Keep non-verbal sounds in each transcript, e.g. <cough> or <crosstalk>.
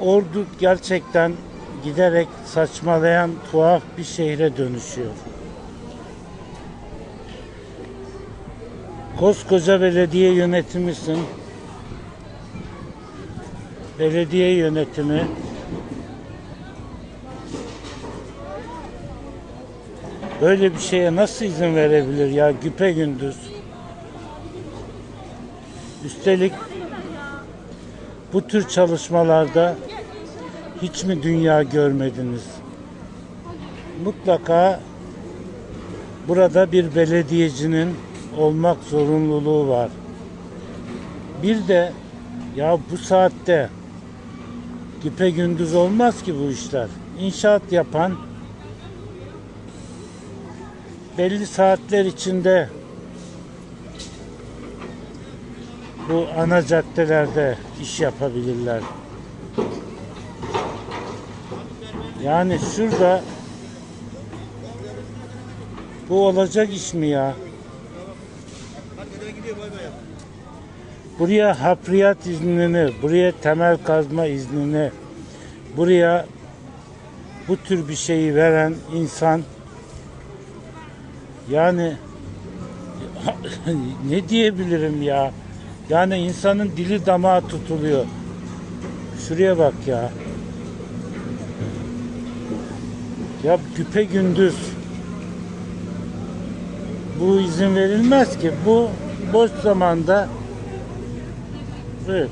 Ordu gerçekten giderek saçmalayan tuhaf bir şehre dönüşüyor. Koskoca belediye yönetimisin. Belediye yönetimi böyle bir şeye nasıl izin verebilir ya güpe gündüz? Üstelik bu tür çalışmalarda hiç mi dünya görmediniz? Mutlaka burada bir belediyecinin olmak zorunluluğu var. Bir de ya bu saatte güpe gündüz olmaz ki bu işler. İnşaat yapan belli saatler içinde bu ana caddelerde iş yapabilirler. Yani şurada bu olacak iş mi ya? Buraya hafriyat iznini, buraya temel kazma iznini, buraya bu tür bir şeyi veren insan yani <laughs> ne diyebilirim ya? Yani insanın dili damağı tutuluyor. Şuraya bak ya. Ya güpe gündüz bu izin verilmez ki. Bu boş zamanda Evet.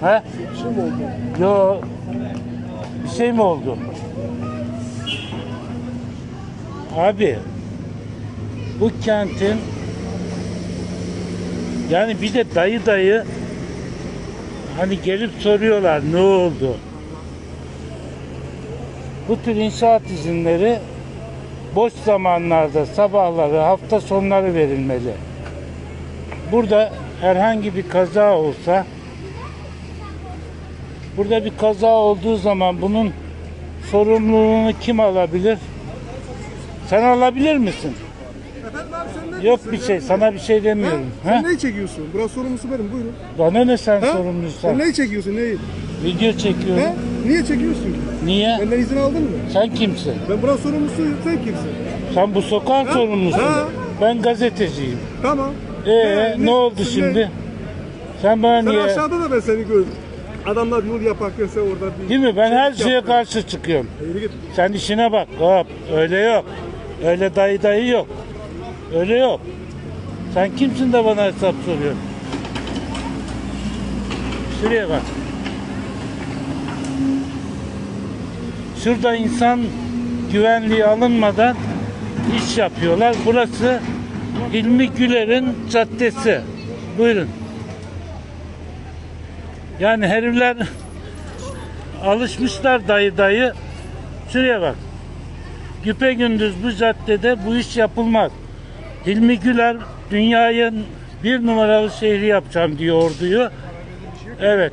He? Bir? Yo. Bir şey mi oldu? Abi bu kentin yani bir de dayı dayı hani gelip soruyorlar ne oldu? Bu tür inşaat izinleri boş zamanlarda sabahları hafta sonları verilmeli. Burada herhangi bir kaza olsa Burada bir kaza olduğu zaman bunun sorumluluğunu kim alabilir? Sen alabilir misin? Efendim abi sen ne Yok bir şey, sana bir şey demiyorum. Sen Ha? neyi çekiyorsun? Burası sorumlusu benim buyurun. Bana ne sen Ha? Sen sorumlusun? neyi çekiyorsun neyi? Video çekiyorum. He? Niye çekiyorsun ki? Niye? Benden izin aldın mı? Sen kimsin? Ben burası sorumlusu sen kimsin? Sen bu sokağın Ha? sorumlusun. Ha? Ben gazeteciyim. Tamam. Ee, ne, oldu Sen şimdi? ne? Sen bana Sen niye? aşağıda da ben seni gördüm. Adamlar yol sen orada bir... Değil mi? Ben her şey şeye yaptın. karşı çıkıyorum. Yürü git. Sen işine bak. Hop. Öyle yok. Öyle dayı dayı yok. Öyle yok. Sen kimsin de bana hesap soruyorsun? Şuraya bak. Şurada insan güvenliği alınmadan iş yapıyorlar. Burası Hilmi Güler'in caddesi. Buyurun. Yani herifler alışmışlar dayı dayı. Şuraya bak. Güpe gündüz bu caddede bu iş yapılmaz. Hilmi Güler dünyanın bir numaralı şehri yapacağım diyor orduyu. Evet.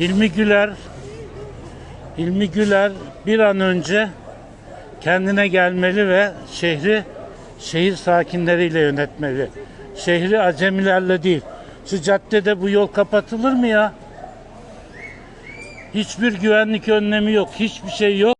Hilmi Güler Hilmi Güler bir an önce kendine gelmeli ve şehri şehir sakinleriyle yönetmeli. Şehri acemilerle değil. Şu caddede bu yol kapatılır mı ya? Hiçbir güvenlik önlemi yok. Hiçbir şey yok.